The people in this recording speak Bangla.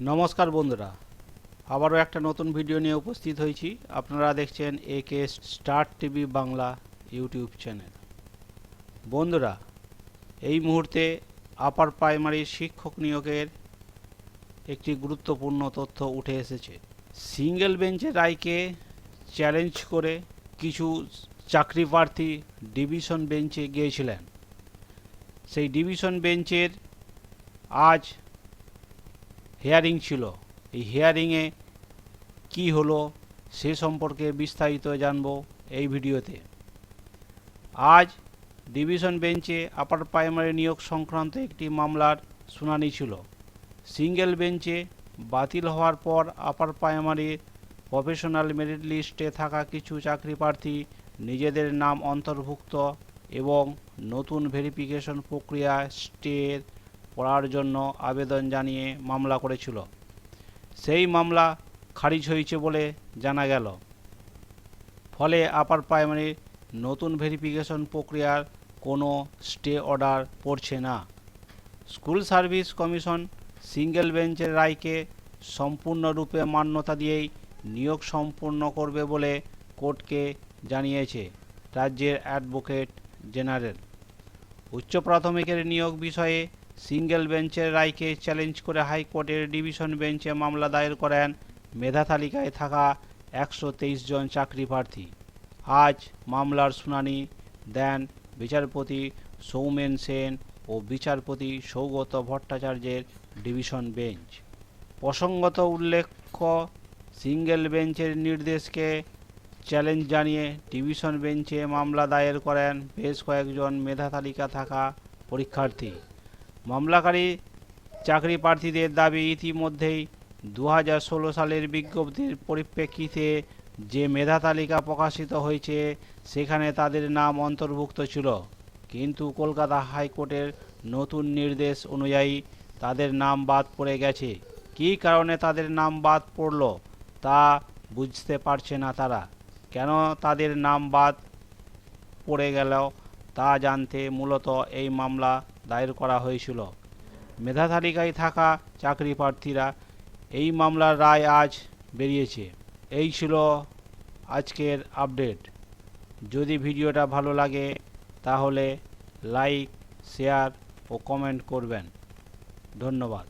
নমস্কার বন্ধুরা। আবারও একটা নতুন ভিডিও নিয়ে উপস্থিত হয়েছি। আপনারা দেখছেন A K star TV Bangla YouTube channel. বন্ধুরা, এই মুহূর্তে আপার প্রাইমারি শিক্ষক নিয়োগের একটি গুরুত্বপূর্ণ তথ্য উঠে এসেছে। সিঙ্গেল বেঞ্চের রায়কে চ্যালেঞ্জ করে কিছু চাকরি প্রার্থী ডিভিশন বেঞ্চে গিয়েছিলেন। সেই ডিভিশন বেঞ্চের আজ হিয়ারিং ছিল। এই হিয়ারিংয়ে কি হলো, সে সম্পর্কে বিস্তারিত জানব এই ভিডিওতে। আজ ডিভিশন বেঞ্চে আপার প্রাইমারি নিয়োগ সংক্রান্ত একটি মামলার শুনানি ছিল। সিঙ্গেল বেঞ্চে বাতিল হওয়ার পর আপার প্রাইমারি প্রফেশনাল মেরিট লিস্টে থাকা কিছু চাকরি প্রার্থী নিজেদের নাম অন্তর্ভুক্ত এবং নতুন ভেরিফিকেশন প্রক্রিয়া স্টের করার জন্য আবেদন জানিয়ে মামলা করেছিল। সেই মামলা খারিজ হয়েছে বলে জানা গেল। ফলে আপার প্রাইমারি নতুন ভেরিফিকেশন প্রক্রিয়ার কোনো স্টে অর্ডার পড়ছে না। স্কুল সার্ভিস কমিশন সিঙ্গেল বেঞ্চের রায়কে সম্পূর্ণরূপে মান্যতা দিয়েই নিয়োগ সম্পূর্ণ করবে বলে কোর্টকে জানিয়েছে রাজ্যের অ্যাডভোকেট জেনারেল উচ্চ প্রাথমিকের নিয়োগ বিষয়ে সিঙ্গেল বেঞ্চের রায়কে চ্যালেঞ্জ করে হাইকোর্টের ডিভিশন বেঞ্চে মামলা দায়ের করেন মেধা তালিকায় থাকা একশো তেইশ জন চাকরি প্রার্থী। আজ মামলার শুনানি দেন বিচারপতি সৌমেন সেন ও বিচারপতি সৌগত ভট্টাচার্যের ডিভিশন বেঞ্চ। প্রসঙ্গত উল্লেখ্য, সিঙ্গেল বেঞ্চের নির্দেশকে চ্যালেঞ্জ জানিয়ে ডিভিশন বেঞ্চে মামলা দায়ের করেন বেশ কয়েকজন মেধা তালিকা থাকা পরীক্ষার্থী। মামলাকারী চাকরি প্রার্থীদের দাবি ইতিমধ্যেই দু হাজার ষোলো সালের বিজ্ঞপ্তির পরিপ্রেক্ষিতে যে মেধা তালিকা প্রকাশিত হয়েছে, সেখানে তাদের নাম অন্তর্ভুক্ত ছিল। কিন্তু কলকাতা হাইকোর্টের নতুন নির্দেশ অনুযায়ী তাদের নাম বাদ পড়ে গেছে। কী কারণে তাদের নাম বাদ পড়ল, তা বুঝতে পারছে না তারা। কেন তাদের নাম বাদ পড়ে গেল, তা জানতে মূলত এই মামলা দায়ের করা হয়েছিল। মেধা তালিকায় থাকা চাকরি প্রার্থীরা এই মামলার রায় আজ বেরিয়েছে। এই ছিল আজকের আপডেট। যদি ভিডিওটা ভালো লাগে, তাহলে লাইক, শেয়ার ও কমেন্ট করবেন। ধন্যবাদ।